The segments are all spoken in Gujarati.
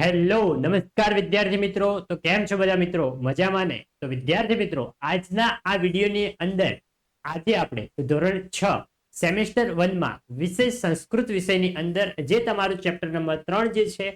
હેલો, નમસ્કાર વિદ્યાર્થી મિત્રો. તો કેમ છો બધા મિત્રો? મજામાં ને? તો વિદ્યાર્થી મિત્રો, આજના આ વિડીયોની અંદર આજે આપણે ધોરણ છ, સેમેસ્ટર વનમાં વિશેષ સંસ્કૃત વિષયની અંદર જે તમારું ચેપ્ટર નંબર ત્રણ જે છે,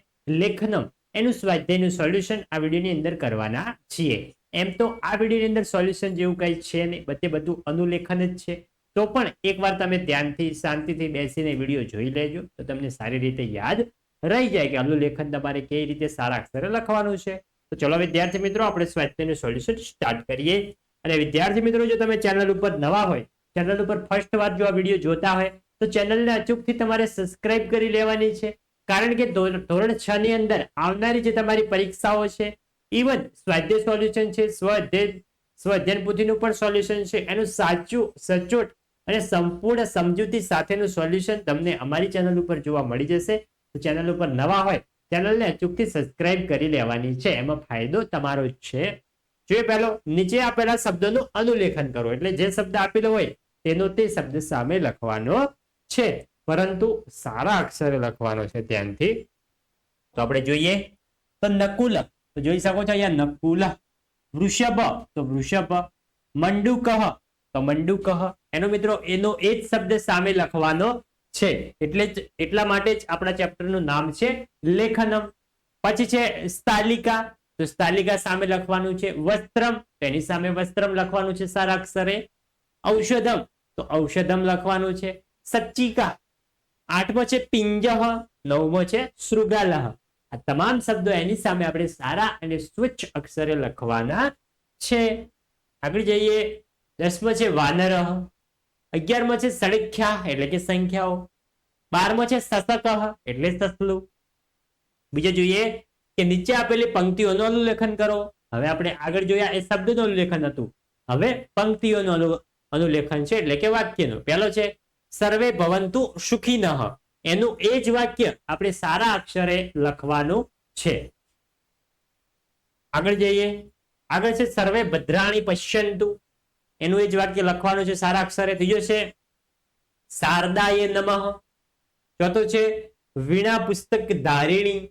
લેખનમ, એનું સ્વાધ્યાયનું સોલ્યુશન આ વિડીયોની અંદર કરવાના છીએ. એમ તો આ વિડીયોની અંદર સોલ્યુશન જેવું કંઈ છે નહીં, બધે બધું અનુલેખન જ છે. તો પણ એકવાર તમે ધ્યાનથી, શાંતિથી બેસીને વીડિયો જોઈ લેજો, તો તમને સારી રીતે યાદ રહી જાય કે આનું લેખન તમારે કઈ રીતે સારા અક્ષરે લખવાનું છે. તો ચલો વિદ્યાર્થી મિત્રો, આપણે સ્વાધ્યાયનું સોલ્યુશન સ્ટાર્ટ કરીએ. અને વિદ્યાર્થી મિત્રો, જો તમે ચેનલ ઉપર નવા હોય, ચેનલ ઉપર ફર્સ્ટ વાર જો આ વીડિયો જોતા હોય, તો ચેનલને અચૂકથી તમારે સબસ્ક્રાઇબ કરી લેવાની છે. કારણ કે ધોરણ છ ની અંદર આવનારી જે તમારી પરીક્ષાઓ છે ઇવન સ્વાધ્યાય સોલ્યુશન છે, સ્વાધ્યાય સ્વાધ્યાયન બુદ્ધિનું પણ સોલ્યુશન છે, એનું સાચું, સચોટ અને સંપૂર્ણ સમજૂતી સાથેનું સોલ્યુશન તમને અમારી ચેનલ ઉપર જોવા મળી જશે. ચેનલ ઉપર નવા હોય, ચેનલને અચૂકથી સબસ્ક્રાઇબ કરી લેવાની છે. એમાં ફાયદો તમારો જ છે. જોઈએ પહેલો, નીચે આપેલા શબ્દોનું અનુલેખન કરો. એટલે જે શબ્દ આપેલો હોય, તેનો તે શબ્દ સામે લખવાનો છે. પરંતુ સારા અક્ષરે લખવાનો છે ધ્યાનથી. તો આપણે જોઈએ. તો નકુલ, તો જોઈ શકો છો અહીંયા નકુલ, વૃષભ, તો વૃષભ મંડુકહ તો મંડુકહ એનો મિત્રો, એનો એ જ શબ્દ સામે લખવાનો છે. એટલે જ, એટલા માટે જ આપણા ચેપ્ટરનું નામ છે લેખનમ. પછી છે સ્થાલિકા. તો સ્થાલિકા સામે લખવાનું છે વસ્ત્રમ. તેની સામે વસ્ત્રમ લખવાનું છે સારા અક્ષરે ઔષધમ. તો ઔષધમ લખવાનું છે સચ્ચિકા. આઠમો છે પિંજહ. નવમો છે શૃગાલહ. આ તમામ શબ્દો એની સામે આપણે સારા અને સ્વચ્છ અક્ષરે લખવાના છે. આગળ જઈએ. દસમો છે વાનર. અગિયારમો છે સળખ્યા એટલે કે સંખ્યાઓ. બારમો છે સશક, એટલે સસલું. બીજું જોઈએ કે નીચે આપેલી પંક્તિઓનું અનુલેખન કરો. હવે આપણે આગળ જોયા એ શબ્દનું અનુલેખન હતું. હવે પંક્તિઓનું અનુ, અનુલેખન છે એટલે કે વાક્યનું. પહેલો છે, સર્વે ભવંતુ સુખી એનું એ જ વાક્ય આપણે સારા અક્ષરે લખવાનું છે. આગળ જઈએ. આગળ છે, સર્વે ભદ્રાણી પશ્યંતુ એનું એ જ વાક્ય લખવાનું છે, સારા અક્ષરે ત્રીજો છે. એ નમઃ. ચોથો છે, વીણા પુસ્તક ધારિણી.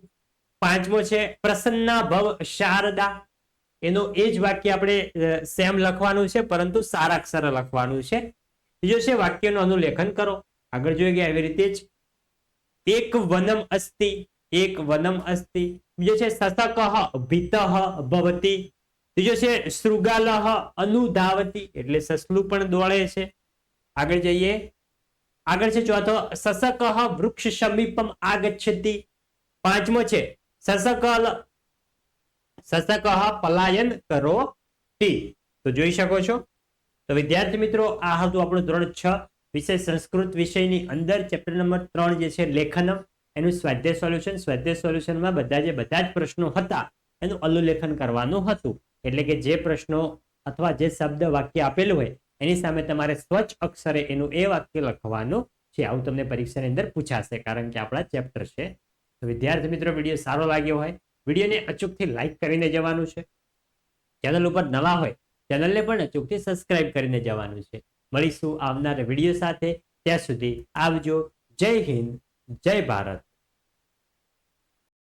પાંચમો છે, પ્રસન્ના ભવ શારદા. એનું એ જ વાક્ય આપણે સેમ લખવાનું છે, પરંતુ સારા અક્ષરે લખવાનું છે. ત્રીજો છે, વાક્યનું અનુલેખન કરો. આગળ જોઈએ કે એવી રીતે જ. એક વનમ અસ્તિ, એક વનમ અસ્તિ. બીજો છે સસક ભીત ભવતી. ત્રીજો છે, શૃગાલહ અનુધાવતી, એટલે સસલું પણ દોડે છે. આગળ જઈએ. આગળ છે ચોથો સસક વૃક્ષ સમીપમ આગચ્છતિ. પાંચમો છે, સસકલ સસક પલાયન કરો ટી. તો જોઈ શકો છો. તો વિદ્યાર્થી મિત્રો, આ હતું આપણું ધોરણ છ વિષય સંસ્કૃત વિષયની અંદર. ચેપ્ટર નંબર ત્રણ જે છે લેખનમ એનું સ્વાધ્યાય સોલ્યુશન સ્વાધ્યાય સોલ્યુશનમાં બધા જે, બધા જ પ્રશ્નો હતા, એનું અનુલેખન કરવાનું હતું. એટલે કે જે પ્રશ્નો અથવા જે શબ્દ વાક્ય આપેલું હોય, એની સામે તમારે સ્વચ્છ અક્ષરે એનું એ વાક્ય લખવાનું છે. આવું તમને પરીક્ષાની અંદર પૂછાશે, કારણ કે આપણા ચેપ્ટર છે. તો વિદ્યાર્થી મિત્રો, વીડિયો સારો લાગ્યો હોય, વિડીયોને અચૂકથી લાઈક કરીને જવાનું છે. ચેનલ ઉપર નવા હોય, ચેનલને પણ અચૂકથી સબસ્ક્રાઇબ કરીને જવાનું છે. મળીશું આવનાર વીડિયો સાથે. ત્યાં સુધી આવજો. જય હિન્દ, જય ભારત.